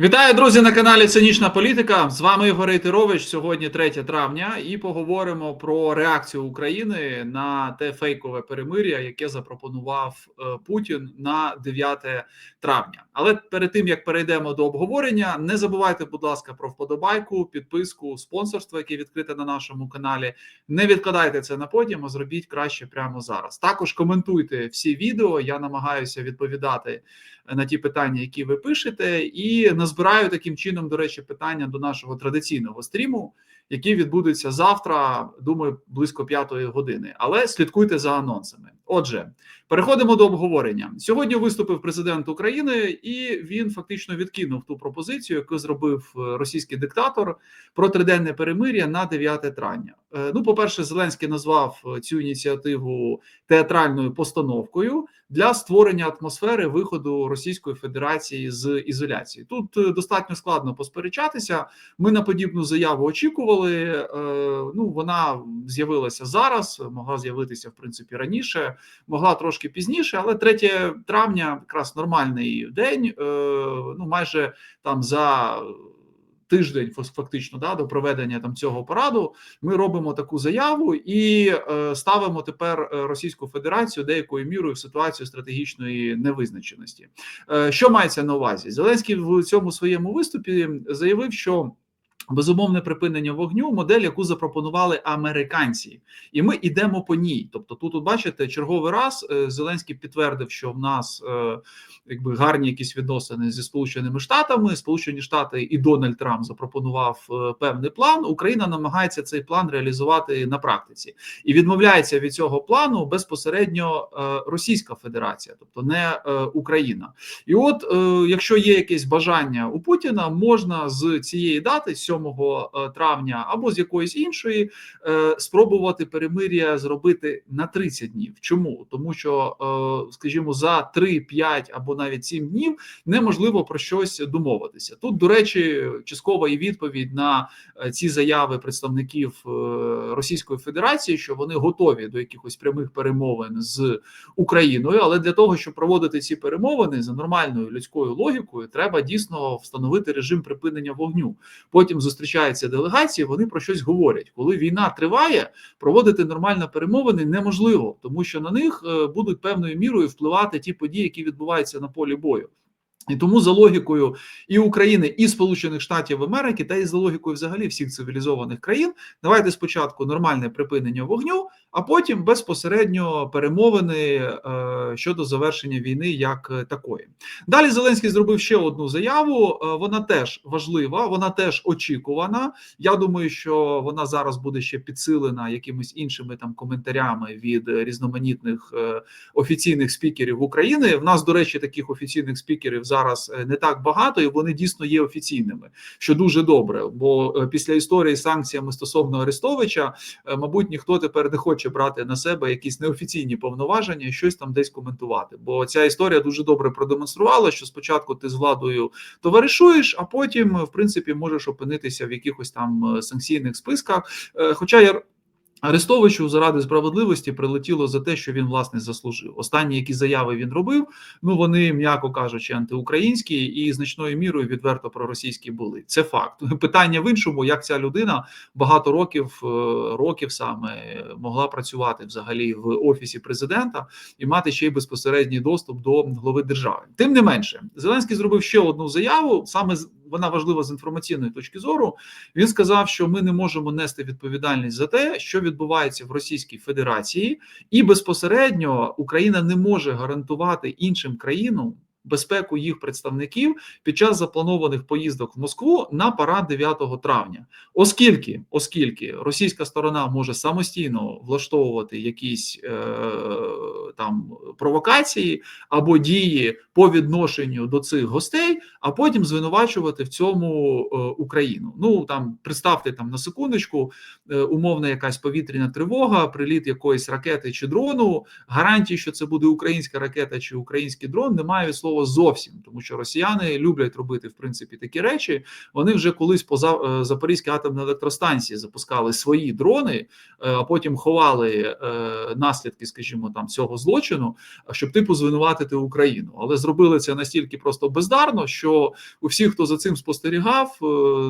Вітаю, друзі, на каналі Цинічна Політика. З вами Ігор Рейтерович. Сьогодні 3 травня, і поговоримо про реакцію України на те фейкове перемир'я, яке запропонував е, Путін на 9 травня. Але перед тим як перейдемо до обговорення, не забувайте, будь ласка, про вподобайку, підписку, спонсорство, яке відкрите на нашому каналі. Не відкладайте це на потім, а зробіть краще прямо зараз. Також коментуйте всі відео. Я намагаюся відповідати на ті питання, які ви пишете, і назбираю таким чином, до речі, питання до нашого традиційного стріму, який відбудеться завтра. Думаю, близько п'ятої години. Але слідкуйте за анонсами. Отже, переходимо до обговорення. Сьогодні виступив президент України, і він фактично відкинув ту пропозицію, яку зробив е, російський диктатор про триденне перемир'я на 9 травня. Е, ну, по перше, Зеленський назвав е, цю ініціативу театральною постановкою для створення атмосфери виходу Російської Федерації з ізоляції. Тут достатньо складно посперечатися. Ми на подібну заяву очікували. Ну вона з'явилася зараз, могла з'явитися в принципі раніше могла трошки пізніше, але 3 травня якраз нормальний день. Е, ну майже там за. Тиждень фактично да до проведення там цього параду ми робимо таку заяву і е, ставимо тепер е, Російську Федерацію деякою мірою в ситуацію стратегічної невизначеності. Е, що мається на увазі? Зеленський в цьому своєму виступі заявив, що Безумовне припинення вогню, модель, яку запропонували американці, і ми йдемо по ній. Тобто, тут, бачите, черговий раз е, Зеленський підтвердив, що в нас е, якби гарні якісь відносини зі Сполученими Штатами. Сполучені Штати і Дональд Трамп запропонував е, певний план. Україна намагається цей план реалізувати на практиці і відмовляється від цього плану безпосередньо Російська Федерація, тобто не Україна. І от, якщо є якесь бажання у Путіна, можна з цієї дати. 7 е, травня або з якоїсь іншої е, спробувати перемир'я зробити на 30 днів. Чому тому, що е, скажімо, за 3, 5 або навіть 7 днів неможливо про щось домовитися. Тут, до речі, часткова і відповідь на ці заяви представників Російської Федерації, що вони готові до якихось прямих перемовин з Україною, але для того, щоб проводити ці перемовини за нормальною людською логікою, треба дійсно встановити режим припинення вогню. Потім зустрічаються делегації, вони про щось говорять. Коли війна триває, проводити нормально перемовини неможливо, тому що на них е, будуть певною мірою впливати ті події, які відбуваються на полі бою. І тому за логікою і України, і Сполучених Штатів Америки, та і за логікою взагалі всіх цивілізованих країн, давайте спочатку нормальне припинення вогню, а потім безпосередньо перемовини е, щодо завершення війни як такої. Далі Зеленський зробив ще одну заяву. Е, вона теж важлива, вона теж очікувана. Я думаю, що вона зараз буде ще підсилена якимись іншими там коментарями від різноманітних е, офіційних спікерів України. В нас, до речі, таких офіційних спікерів зараз не так багато, і вони дійсно є офіційними, що дуже добре. Бо після історії з санкціями стосовно Арестовича, мабуть, ніхто тепер не хоче брати на себе якісь неофіційні повноваження і щось там десь коментувати. Бо ця історія дуже добре продемонструвала, що спочатку ти з владою товаришуєш, а потім, в принципі, можеш опинитися в якихось там е, санкційних списках. Е, хоча я Арестовичу заради справедливості прилетіло за те, що він власне заслужив. Останні, які заяви він робив, ну вони, м'яко кажучи, антиукраїнські і значною мірою відверто проросійські були. Це факт. Питання в іншому, як ця людина багато років е, років саме могла працювати взагалі в офісі президента і мати ще й безпосередній доступ до глави держави. Тим не менше, Зеленський зробив ще одну заяву саме вона важлива з інформаційної точки зору. Він сказав, що ми не можемо нести відповідальність за те, що відбувається в Російській Федерації, і безпосередньо Україна не може гарантувати іншим країнам безпеку їх представників під час запланованих поїздок в Москву на парад 9 травня, оскільки оскільки російська сторона може самостійно влаштовувати якісь е, там провокації або дії по відношенню до цих гостей, а потім звинувачувати в цьому е, Україну. Ну там представте там на секундочку, е, умовна якась повітряна тривога, приліт якоїсь ракети чи дрону. Гарантії, що це буде українська ракета чи український дрон, немає від слова зовсім, тому що росіяни люблять робити в принципі такі речі. Вони вже колись по е, Запорізькій атомній електростанції запускали свої дрони, а потім ховали наслідки, скажімо, там цього злочину, щоб типу звинуватити Україну. Але зробили це настільки просто бездарно, що у всіх, хто за цим спостерігав, е,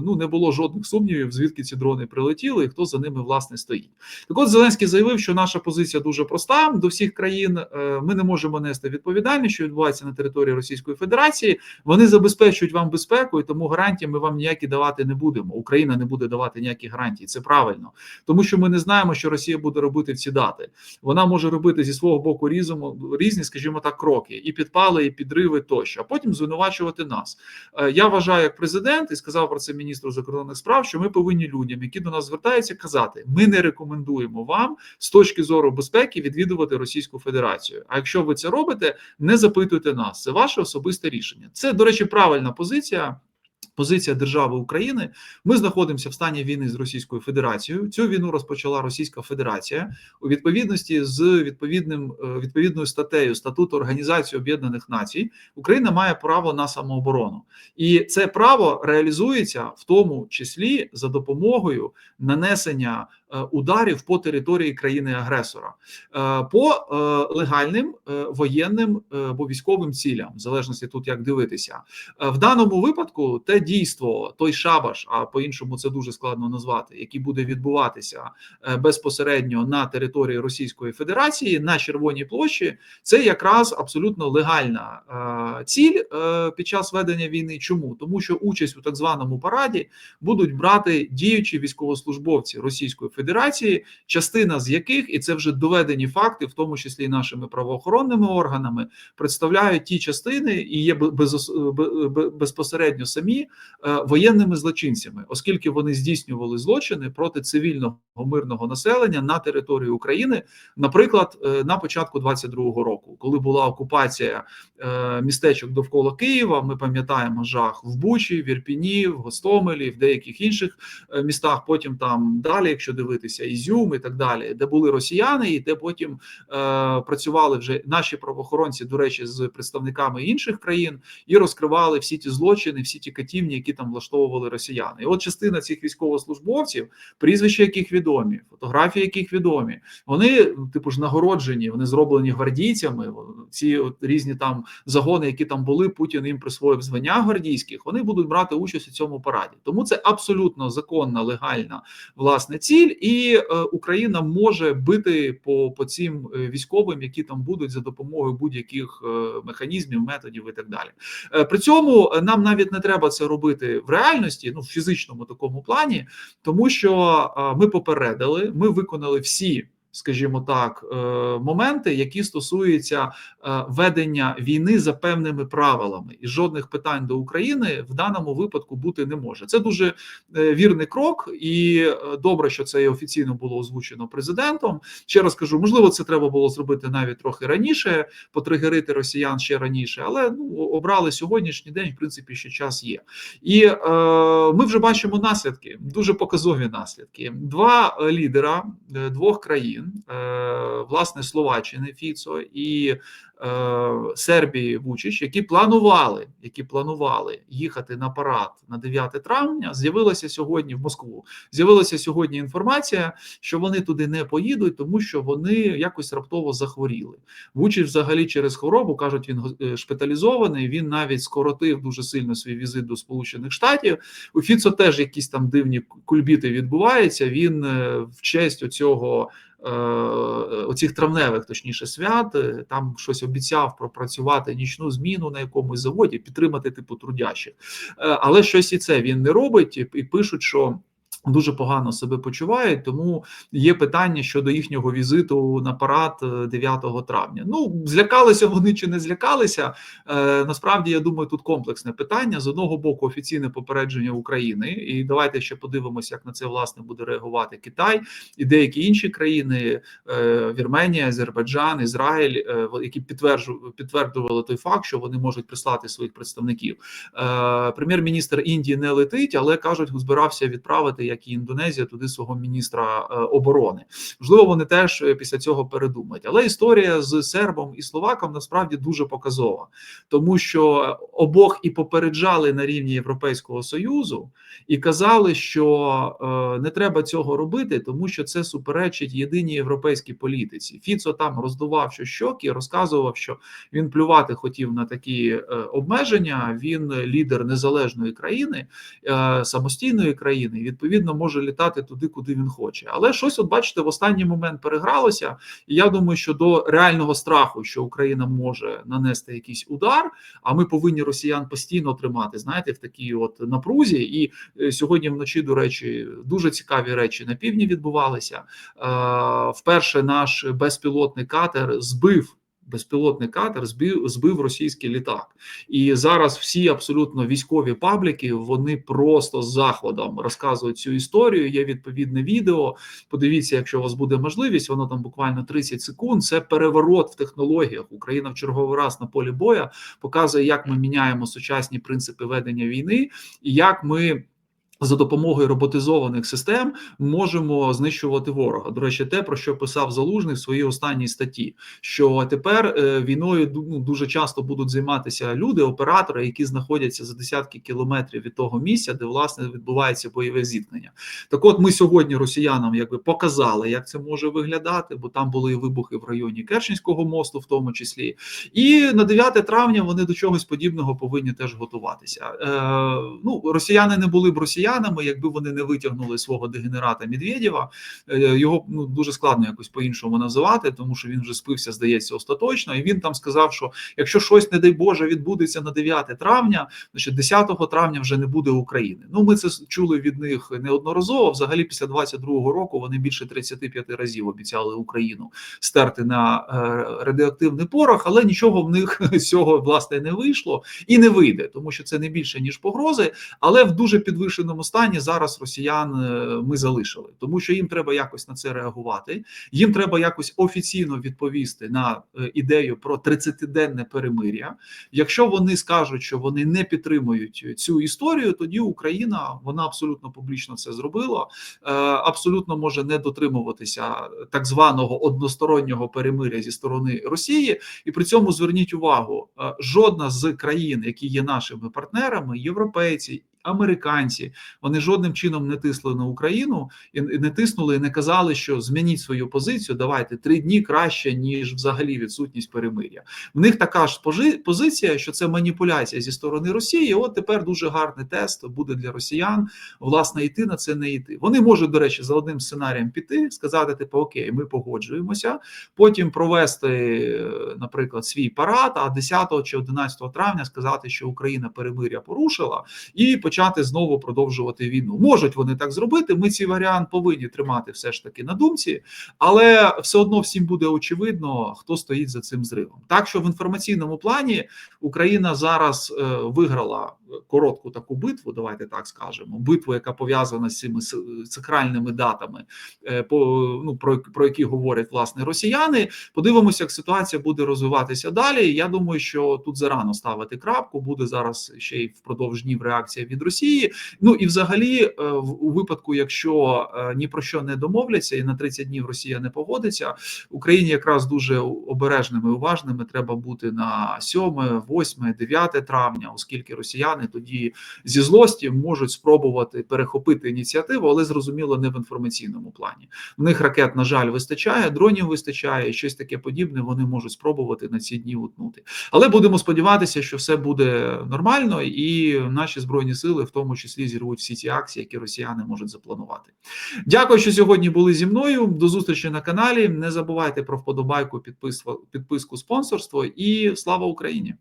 ну не було жодних сумнівів, звідки ці дрони прилетіли, і хто за ними власне стоїть. Так от Зеленський заявив, що наша позиція дуже проста до всіх країн. Е, ми не можемо нести відповідальність, що відбувається на території Російської Федерації. Вони забезпечують вам безпеку, і тому гарантії ми вам ніякі давати не будемо. Україна не буде давати ніякі гарантії. Це правильно, тому що ми не знаємо, що Росія буде робити в ці дати. Вона може робити зі свого боку різому різні, скажімо так, кроки, і підпали, і підриви тощо, а потім звинувачувати нас. Е, я вважаю, як президент, і сказав про це міністру закордонних справ, що ми повинні людям, які до нас звертаються, казати: ми не рекомендуємо вам з точки зору безпеки відвідувати Російську Федерацію. А якщо ви це робите, не запитуйте нас. Це ваше особисте рішення. Це, до речі, правильна позиція. Позиція держави України. Ми знаходимося в стані війни з Російською Федерацією. Цю війну розпочала Російська Федерація у відповідності з відповідним е, відповідною статтею статуту Організації Об'єднаних Націй. Україна має право на самооборону, і це право реалізується в тому числі за допомогою нанесення ударів по території країни-агресора е, по е, легальним воєнним або військовим цілям, в залежності тут як дивитися, в даному випадку те дійство, той шабаш, а по іншому це дуже складно назвати, який буде відбуватися безпосередньо на території Російської Федерації на Червоній площі, це якраз абсолютно легальна ціль під час ведення війни. Чому тому, що участь у так званому параді будуть брати діючі військовослужбовці Російської Федерації. Федерації, частина з яких, і це вже доведені факти, в тому числі і нашими правоохоронними органами, представляють ті частини і є безпосередньо самі е, воєнними злочинцями, оскільки вони здійснювали злочини проти цивільного мирного населення на території України, наприклад, е, на початку 22-го року, коли була окупація е, містечок довкола Києва, ми пам'ятаємо жах в Бучі, в Ірпіні, в Гостомелі, в деяких інших містах. Потім там далі, якщо дивитися, Ізюм і так далі, де були росіяни, і де потім е, працювали вже наші правоохоронці, до речі, з представниками інших країн і розкривали всі ті злочини, всі ті катівні, які там влаштовували росіяни. І от частина цих військовослужбовців, прізвища яких відомі, фотографії яких відомі, вони типу ж нагороджені, вони зроблені гвардійцями. Ці от різні там загони, які там були, Путін їм присвоїв звання гвардійських. Вони будуть брати участь у цьому параді. Тому це абсолютно законна, легальна власне ціль і е, Україна може бити по по цим е, військовим, які там будуть за допомогою будь-яких е, механізмів, методів і так далі. При цьому нам навіть не треба це робити в реальності, ну в фізичному такому плані, тому що ми попередили, ми виконали всі скажімо так, е, моменти, які стосуються е, ведення війни за певними правилами, і жодних питань до України в даному випадку бути не може. Це дуже е, вірний крок, і добре, що це офіційно було озвучено президентом. Ще раз кажу, можливо, це треба було зробити навіть трохи раніше, потригерити росіян ще раніше, але ну обрали сьогоднішній день. В принципі, ще час є, і е, ми вже бачимо наслідки, дуже показові наслідки. Два лідера двох країн. Е, власне Словаччини Фіцо і Е, Сербії Вучич, які планували, які планували їхати на парад на 9 травня, з'явилася сьогодні в Москву. З'явилася сьогодні інформація, що вони туди не поїдуть, тому що вони якось раптово захворіли. Вучич, взагалі, через хворобу кажуть, він е, шпиталізований. Він навіть скоротив дуже сильно свій візит до Сполучених Штатів. У Фіцо теж якісь там дивні кульбіти відбуваються. Він в честь оцього. Оцих травневих, точніше, свят там щось обіцяв пропрацювати нічну зміну на якомусь заводі, підтримати типу трудящих, е, але щось і це він не робить, і пишуть, що. Дуже погано себе почувають, тому є питання щодо їхнього візиту на парад 9 е, травня. Ну злякалися вони чи не злякалися. Е, Насправді я думаю, тут комплексне питання з одного боку офіційне попередження України, і давайте ще подивимося, як на це власне буде реагувати Китай і деякі інші країни: е, Вірменія, Азербайджан, Ізраїль, е, які підтверджували підтверджували той факт, що вони можуть прислати своїх представників. Е, Прем'єр-міністр Індії не летить, але кажуть, збирався відправити як і Індонезія, туди свого міністра оборони. Можливо, вони теж після цього передумають. Але історія з сербом і словаком насправді дуже показова, тому що обох і попереджали на рівні Європейського союзу і казали, що не треба цього робити, тому що це суперечить єдиній європейській політиці. Фіцо там роздував що щоки, розказував, що він плювати хотів на такі е, обмеження. Він лідер незалежної країни, е, самостійної країни, і відповідно може літати туди, куди він хоче. Але щось, от бачите, в останній момент перегралося. І я думаю, що до реального страху, що Україна може нанести якийсь удар, а ми повинні росіян постійно тримати, знаєте, в такій от напрузі. І е, сьогодні вночі, до речі, дуже цікаві речі на півдні відбувалися. Вперше наш безпілотний катер збив безпілотний катер збив збив російський літак, і зараз всі абсолютно військові пабліки вони просто з захватом розказують цю історію. Є відповідне відео. Подивіться, якщо у вас буде можливість, воно там буквально 30 секунд. Це переворот в технологіях. Україна в черговий раз на полі боя показує, як ми міняємо сучасні принципи ведення війни і як ми. За допомогою роботизованих систем можемо знищувати ворога. До речі, те про що писав залужний в своїй останній статті, що тепер е, війною ну, дуже часто будуть займатися люди, оператори, які знаходяться за десятки кілометрів від того місця, де власне відбувається бойове зіткнення. Так, от ми сьогодні росіянам якби показали, як це може виглядати, бо там були вибухи в районі Керченського мосту, в тому числі, і на 9 травня вони до чогось подібного повинні теж готуватися. Е, Ну росіяни не були б росіяни росіянами, якби вони не витягнули свого дегенерата Медведєва, е, його ну дуже складно якось по-іншому називати, тому що він вже спився, здається, остаточно. І він там сказав, що якщо щось, не дай Боже, відбудеться на 9 травня, значить 10 травня вже не буде України. Ну ми це чули від них неодноразово. Взагалі, після 22-го року вони більше 35 разів обіцяли Україну стерти на е, радіоактивний порох, але нічого в них з цього власне не вийшло і не вийде, тому що це не більше ніж погрози, але в дуже підвищеному підвішеному стані зараз росіян е, ми залишили, тому що їм треба якось на це реагувати. Їм треба якось офіційно відповісти на е, ідею про 30-денне перемир'я. Якщо вони скажуть, що вони не підтримують цю історію, тоді Україна вона абсолютно публічно це зробила, е, абсолютно може не дотримуватися так званого одностороннього перемиря зі сторони Росії, і при цьому зверніть увагу, жодна з країн, які є нашими партнерами, європейці американці вони жодним чином не тисли на Україну і не тиснули, і не казали, що змініть свою позицію. Давайте три дні краще ніж взагалі відсутність перемир'я. В них така ж позиція, що це маніпуляція зі сторони Росії. От тепер дуже гарний тест буде для росіян. Власне, йти на це не йти. Вони можуть, до речі, за одним сценарієм піти, сказати: типу, окей, ми погоджуємося. Потім провести, наприклад, свій парад. А 10 чи 11 травня сказати, що Україна перемир'я порушила, і почати почати знову продовжувати війну. Можуть вони так зробити. Ми цей варіант повинні тримати все ж таки на думці, але все одно всім буде очевидно, хто стоїть за цим зривом. Так що в інформаційному плані Україна зараз е, виграла коротку таку битву. Давайте так скажемо. Битву, яка пов'язана з цими сакральними датами, е, по ну про, про які говорять власне росіяни. Подивимося, як ситуація буде розвиватися далі. Я думаю, що тут зарано ставити крапку. Буде зараз ще й впродовж днів реакція від Росії. Ну і взагалі, е, у випадку, якщо е, ні про що не домовляться, і на 30 днів Росія не погодиться, Україні якраз дуже обережними і уважними треба бути на 7, 8, 9 травня, оскільки росіяни тоді зі злості можуть спробувати перехопити ініціативу, але зрозуміло не в інформаційному плані. В них ракет, на жаль, вистачає, дронів вистачає, і щось таке подібне. Вони можуть спробувати на ці дні утнути. Але будемо сподіватися, що все буде нормально, і наші збройні сили сили, в тому числі зірвуть всі ці акції, які росіяни можуть запланувати. Дякую, що сьогодні були зі мною. До зустрічі на каналі. Не забувайте про вподобайку, підписку, підписку, спонсорство і слава Україні.